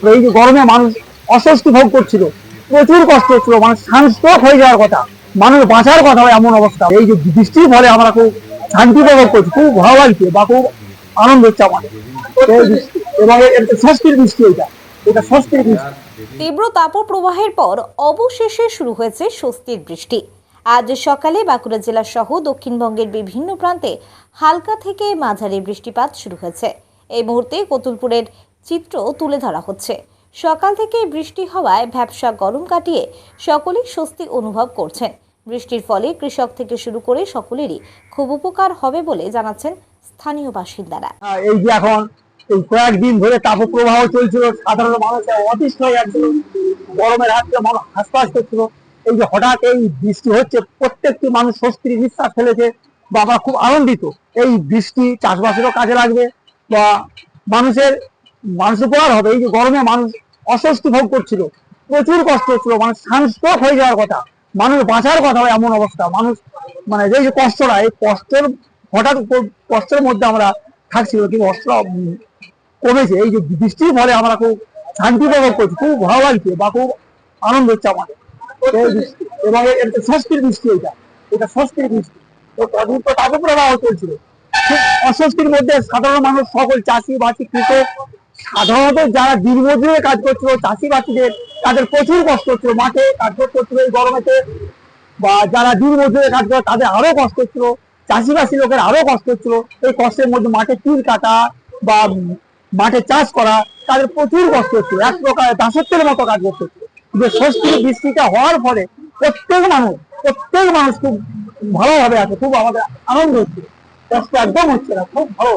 এই যে গরমে মানুষ অস্বস্তি ভোগ করছিল, প্রচুর কষ্ট হচ্ছিল মানে সানস্ট্রোক হয়ে যাওয়ার কথা, মানুষ বাঁচার কথা এমন অবস্থা। এই যে বৃষ্টির ফলে আমরা খুব শান্তি উপভোগ করছি, খুব ভালো লাগছে বা খুব আনন্দ হচ্ছে আমাদের। এবং ষষ্ঠীর বৃষ্টি এটা এটা ষষ্ঠীর বৃষ্টি। তীব্র তাপপ্রবাহের পর অবশেষে শুরু হয়েছে স্বস্তির বৃষ্টি। আজ সকালে বাঁকুড়া জেলা সহ দক্ষিণবঙ্গের বিভিন্ন প্রান্তে হালকা থেকে মাঝারি বৃষ্টিপাত শুরু হয়েছে। এই মুহূর্তে কতুলপুরের চিত্র তুলে ধরা হচ্ছে। সকাল থেকে বৃষ্টি হওয়ায় ভ্যাবসা গরম কাটিয়ে সকলেই স্বস্তি অনুভব করছেন। বৃষ্টির ফলে কৃষক থেকে শুরু করে সকলেরই খুব উপকার হবে বলে জানাচ্ছেন স্থানীয় বাসিন্দারা। এই যে এখন এই কয়েকদিন ধরে তাপপ্রবাহ চলছিল, সাধারণ মানুষ অতিষ্ঠ হয়ে যাচ্ছিল গরমের হাত থেকে মানুষ হাসপাস করছিল। এই যে হঠাৎ এই বৃষ্টি হচ্ছে, প্রত্যেকটি মানুষ স্বস্তির নিঃশ্বাস ফেলেছে বাবা খুব আনন্দিত। এই বৃষ্টি চাষবাসেরও কাজে লাগবে বা মানুষের মানুষ উপকার হবে, এই যে গরমে মানুষ অস্বস্তি ভোগ করছিল, প্রচুর কষ্ট হচ্ছিল মানে সানস্ট্রোক হয়ে যাওয়ার কথা, মানুষ বাঁচার কথা হয় এমন অবস্থা, মানুষ মানে এই যে কষ্টটা, এই কষ্টের হঠাৎ কষ্টের মধ্যে আমরা থাকছিল, কিন্তু কষ্ট কমেছে, এই যে বৃষ্টির ফলে আমরা খুব শান্তি উপভোগ করছি, খুব ভালো লাগছে বা খুব আনন্দ হচ্ছে আমাদের। এবং এটা ষষ্ঠীর বৃষ্টি এটা এটা ষষ্ঠীর বৃষ্টি তো কদিন তো তাপপ্রবাহ চলছিল অস্বস্তির মধ্যে সাধারণ মানুষ, সকল চাষি বাসি কৃষক সাধারণত যারা দিনমজুরে কাজ করছিল চাষিবাসীদের তাদের প্রচুর কষ্ট হচ্ছিল। মাঠে কাজ করতে হচ্ছিল, এই গরমেতে। বা যারা দিন মজুরে কাজ করে, তাদের আরও কষ্ট হচ্ছিল। চাষিবাসী লোকের আরও কষ্ট হচ্ছিল। এই কষ্টের মধ্যে মাঠে তিল কাটা বা মাঠে চাষ করা, তাদের প্রচুর কষ্ট হচ্ছিল। এক প্রকার দাসত্বের মতো কাজ করতে যে ষষ্ঠী বৃষ্টিটা হওয়ার ফলে প্রত্যেক মানুষ প্রত্যেক মানুষ খুব ভালোভাবে আছে। খুব আমাদের আনন্দ হচ্ছে কষ্ট একদম হচ্ছে না, খুব ভালো।